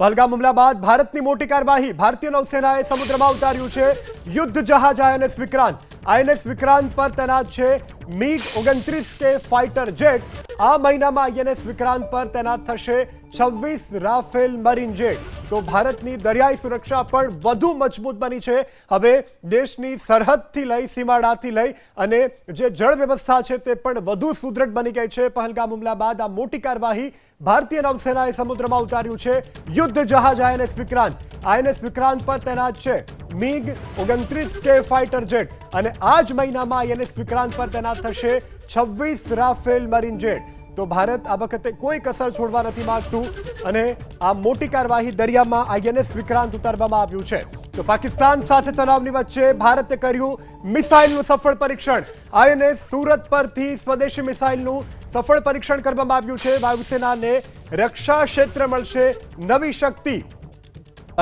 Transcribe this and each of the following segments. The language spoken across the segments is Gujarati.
પહલગામ હુમલા બાદ ભારતની મોટી કાર્યવાહી ભારતીય નૌસેનાએ સમુદ્રમાં ઉતાર્યું છે. યુદ્ધ જહાજ આઈએનએસ વિક્રાંત. આઈએનએસ વિક્રાંત પર તૈનાત છે મિગ ઓગણત્રીસ કે ફાઇટર જેટ આ મહિનામાં આઈએનએસ વિક્રાંત પર તૈનાત થશે છવ્વીસ રાફેલ મરીન જેટ. તો ભારતની દરિયાઈ સુરક્ષા પણ વધુ મજબૂત બની છે. હવે દેશની સરહદથી લઈ, સીમાડાથી લઈ અને જે જળ વ્યવસ્થા છે તે પણ વધુ સુદૃઢ બની ગઈ છે. પહલગામ હુમલા બાદ આ મોટી કાર્યવાહી ભારતીય નૌસેનાએ સમુદ્રમાં ઉતાર્યું છે. યુદ્ધ જહાજ આઈએનએસ વિક્રાંત. આઈએનએસ વિક્રાંત પર તૈનાત છે. મિગ ઓગણત્રીસ કે ફાઇટર જેટ. અને આ જ મહિનામાં આઈએનએસ વિક્રાંત પર તૈનાત થશે છવ્વીસ રાફેલ મરીન જેટ. તો ભારત આ વખતે કોઈ કસર છોડવા નથી માંગતું અને આ મોટી કાર્યવાહી દરિયામાં આઈએનએસ વિક્રાંત ઉતારવામાં આવ્યું છે. તો પાકિસ્તાન સાથે તણાવની વચ્ચે ભારતે કર્યું મિસાઇલનું સફળ પરીક્ષણ. આઈએનએસ સુરત પરથી સ્વદેશી મિસાઇલનું સફળ પરીક્ષણ કરવામાં આવ્યું છે. વાયુસેનાને રક્ષા ક્ષેત્ર મળશે નવી શક્તિ.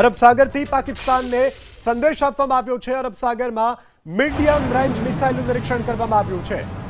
અરબ સાગરથી પાકિસ્તાનને સંદેશ આપવામાં આવ્યો છે. અરબ સાગરમાં મીડિયમ રેન્જ મિસાઇલનું નિરીક્ષણ કરવામાં આવ્યું છે.